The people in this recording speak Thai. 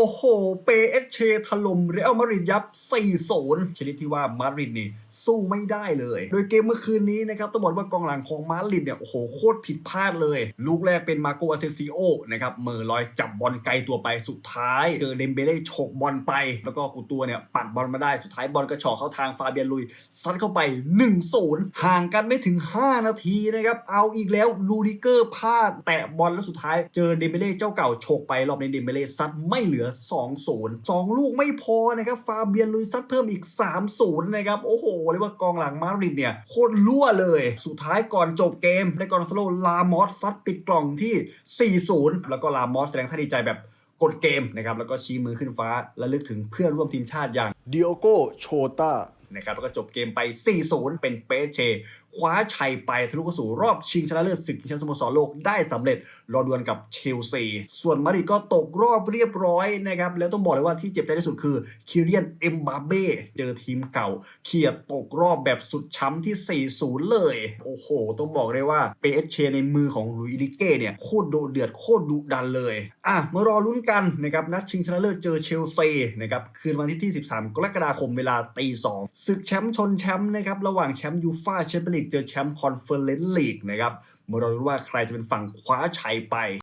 อ้โห เปเอสเชถล่มเรอัลมาดริดยับ 4-0 ชนิดที่ว่ามาดริดนี่สู้ไม่ได้เลย โดยเกมเมื่อคืนนี้นะครับต้องบอกว่ากองหลังของมาดริดเนี่ยโอ้โหโคตรผิดพลาดเลย ลูกแรกเป็นมาโกอาเซซิโอนะครับเมอลอยจับบอลไกลตัวไปสุดท้ายเจอเดมเบเล่ฉกบอลไป แล้วก็กูตัวเนี่ยปัดบอลมาได้สุดท้ายบอลกระชอกเข้าทางฟาเบียนลุยซัดเข้าไป1-0ห่างกันไม่ถึง 5 นาทีนะครับเอาอีกแล้วลูดิเกอร์พลาดแตะบอลแล้วสุดท้ายเจอเดมเบเล่เจ้าเก่าฉกไปรอบนี้เดมเบเล่ซัดไม่เหลือ2-0 2 ลูกไม่พอนะครับฟาเบียนลุยซัดเพิ่มอีก 3-0 นะครับ โอ้โหเรียกว่ากองหลังมาดริดเนี่ยโคตรรั่วเลย สุดท้ายก่อนจบเกมได้กอนซาโลลามอสซัดปิดกล่องที่ 4-0 แล้วก็ลามอสแสดงท่าดีใจแบบกดเกมนะครับแล้วก็ชี้มือขึ้นฟ้าและลึกถึงเพื่อนร่วมทีมชาติอย่างดิโอโกโชตา นะครับแล้วก็จบเกมไป 4-0 เป็นเปเช คว้าชัยไปทะลุเข้าสู่รอบชิงชนะเลิศศึกแชมป์สโมสรโลกได้สำเร็จ รอดวลกับเชลซี ส่วนมาดริดก็ตกรอบเรียบร้อยนะครับ แล้วต้องบอกเลยว่าที่เจ็บใจที่สุดคือคิเรียนเอ็มบาเบ้เจอทีมเก่าเขียตกรอบแบบสุดช้ำที่ 4-0 เลย โอ้โห ต้องบอกเลยว่าเปเชในมือของลุยลิเก้เนี่ยโคตรโดดเดือดโคตรดุดันเลยอะมารอลุ้นกันนะครับนัดชิงชนะเลิศเจอเชลซีนะครับคืนวันที่13 กรกฎาคมเวลาตีสองศึกแชมป์ชนแชมป์นะครับระหว่างแชมป์ยูฟ่าแชมเปี้ยนลีกเจอแชมป์คอนเฟอเรนซ์ลีกนะครับมารู้ว่าใครจะเป็นฝั่งคว้าชัยไป